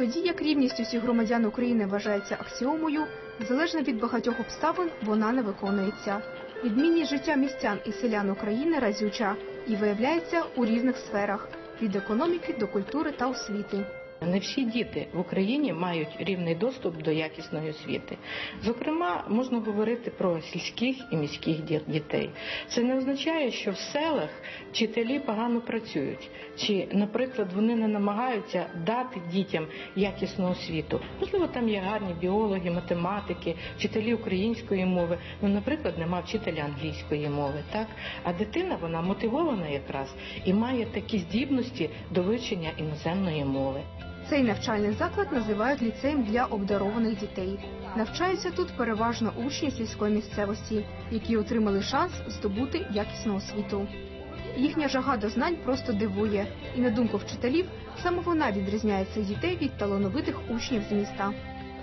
Тоді як рівність усіх громадян України вважається аксіомою, залежно від багатьох обставин вона не виконується. Відмінність життя містян і селян України разюча і виявляється у різних сферах від економіки до культури та освіти. Не всі діти в Україні мають рівний доступ до якісної освіти. Зокрема, можна говорити про сільських і міських дітей. Це не означає, що в селах вчителі погано працюють, чи, наприклад, вони не намагаються дати дітям якісну освіту. Можливо, там є гарні біологи, математики, вчителі української мови. Ну, наприклад, нема вчителя англійської мови. Так, а дитина вона мотивована якраз і має такі здібності до вивчення іноземної мови. Цей навчальний заклад називають ліцеєм для обдарованих дітей. Навчаються тут переважно учні сільської місцевості, які отримали шанс здобути якісну освіту. Їхня жага до знань просто дивує, і на думку вчителів, саме вона відрізняє цих дітей від талановитих учнів з міста.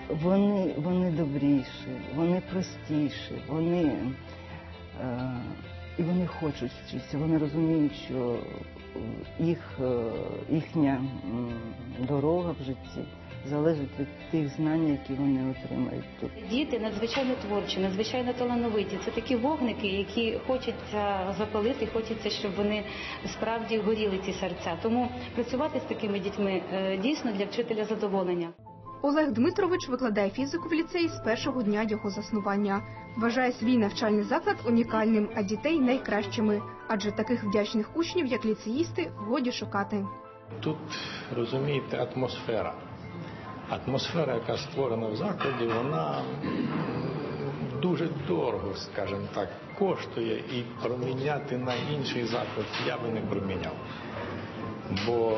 Вони, вони добріші, вони простіші, вони е, і вони хочуть вчитися. Вони розуміють, що їх, е, їхня дорога в житті залежить від тих знань, які вони отримають тут. Діти надзвичайно творчі, надзвичайно талановиті. Це такі вогники, які хочеться запалити, хочеться, щоб вони справді горіли ці серця. Тому працювати з такими дітьми е, дійсно для вчителя задоволення. Олег Дмитрович викладає фізику в ліцеї з першого дня його заснування. Вважає свій навчальний заклад унікальним, а дітей найкращими. Адже таких вдячних учнів, як ліцеїсти, годі шукати. Тут розумієте атмосфера. Атмосфера, яка створена в закладі, вона дуже дорого, скажімо так, коштує і проміняти на інший заклад я би не проміняв. Бо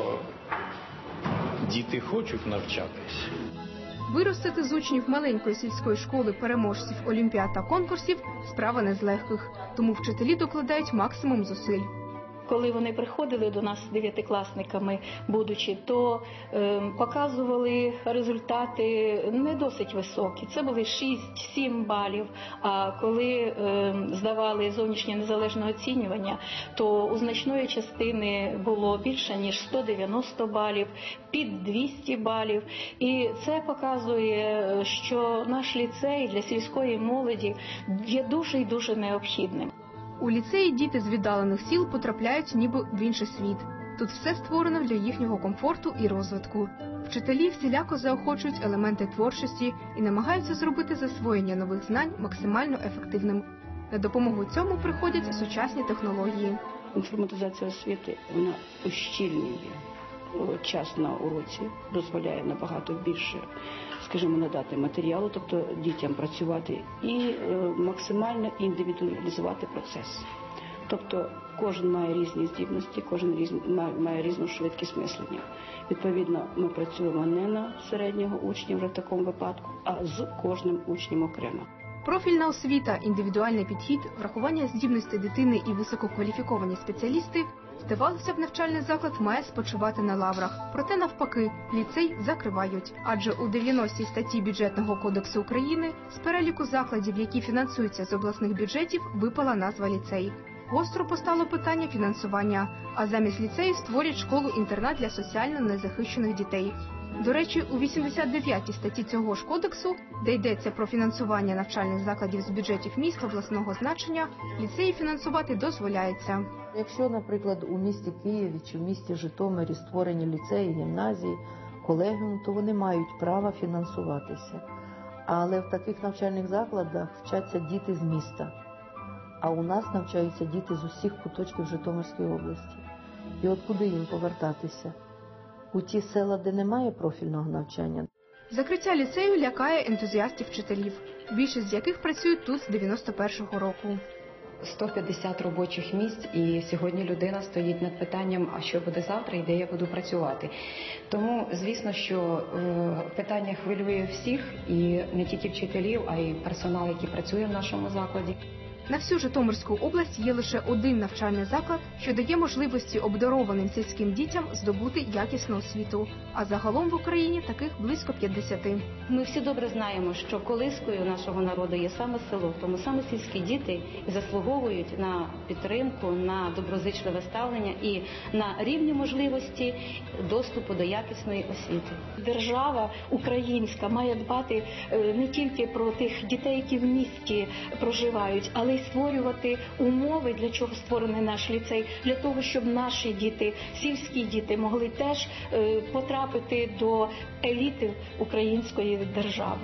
діти хочуть навчатись. Виростити з учнів маленької сільської школи переможців олімпіад та конкурсів справа не з легких, тому вчителі докладають максимум зусиль. Коли вони приходили до нас дев'ятикласниками, будучи, то е, показували результати не досить високі. Це були 6-7 балів. А коли е, здавали зовнішнє незалежне оцінювання, то у значної частини було більше ніж 190 балів, під 200 балів. І це показує, що наш ліцей для сільської молоді є дуже і дуже необхідним. У ліцеї діти з віддалених сіл потрапляють ніби в інший світ. Тут все створено для їхнього комфорту і розвитку. Вчителі всіляко заохочують елементи творчості і намагаються зробити засвоєння нових знань максимально ефективним. На допомогу цьому приходять сучасні технології. Інформатизація освіти вона ущільнює час на уроці, дозволяє набагато більше, скажімо, надати матеріалу, тобто дітям працювати і е, максимально індивідуалізувати процес. Тобто кожен має різні здібності, кожен різ, має, має різну швидкість мислення. Відповідно, ми працюємо не на середнього учня в такому випадку, а з кожним учнем окремо. Профільна освіта, індивідуальний підхід, врахування здібностей дитини і висококваліфіковані спеціалісти здавалося б, навчальний заклад має спочивати на лаврах. Проте навпаки, ліцей закривають. Адже у 90-й статті бюджетного кодексу України з переліку закладів, які фінансуються з обласних бюджетів, випала назва ліцей. Гостро постало питання фінансування, а замість ліцею створять школу-інтернат для соціально незахищених дітей. До речі, у 89 статті цього ж кодексу, де йдеться про фінансування навчальних закладів з бюджетів міст обласного значення, ліцеї фінансувати дозволяється. Якщо, наприклад, у місті Києві чи в місті Житомирі створені ліцеї, гімназії, колегіум, то вони мають право фінансуватися. Але в таких навчальних закладах вчаться діти з міста. А у нас навчаються діти з усіх куточків Житомирської області. І от куди їм повертатися? У ті села, де немає профільного навчання, Закриття ліцею лякає ентузіастів вчителів, більшість з яких працюють тут з 91-го року. 150 робочих місць, і сьогодні людина стоїть над питанням, а що буде завтра і де я буду працювати. Тому, звісно, що е, питання хвилює всіх, і не тільки вчителів, а й персонал, який працює в нашому закладі. На всю Житомирську область є лише один навчальний заклад, що дає можливості обдарованим сільським дітям здобути якісну освіту. А загалом в Україні таких близько 50. Ми всі добре знаємо, що колискою нашого народу є саме село, тому саме сільські діти заслуговують на підтримку, на доброзичливе ставлення і на рівні можливості доступу до якісної освіти. Держава українська має дбати е, не тільки про тих дітей, які в місті проживають, але й створювати умови, для чого створений наш ліцей, для того, щоб наші діти, сільські діти, могли теж е, потрапити до еліти української держави.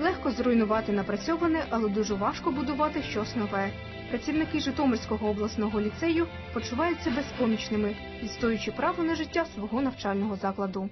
Легко зруйнувати напрацьоване, але дуже важко будувати щось нове. Працівники Житомирського обласного ліцею почуваються безпомічними, відстоюючи право на життя свого навчального закладу.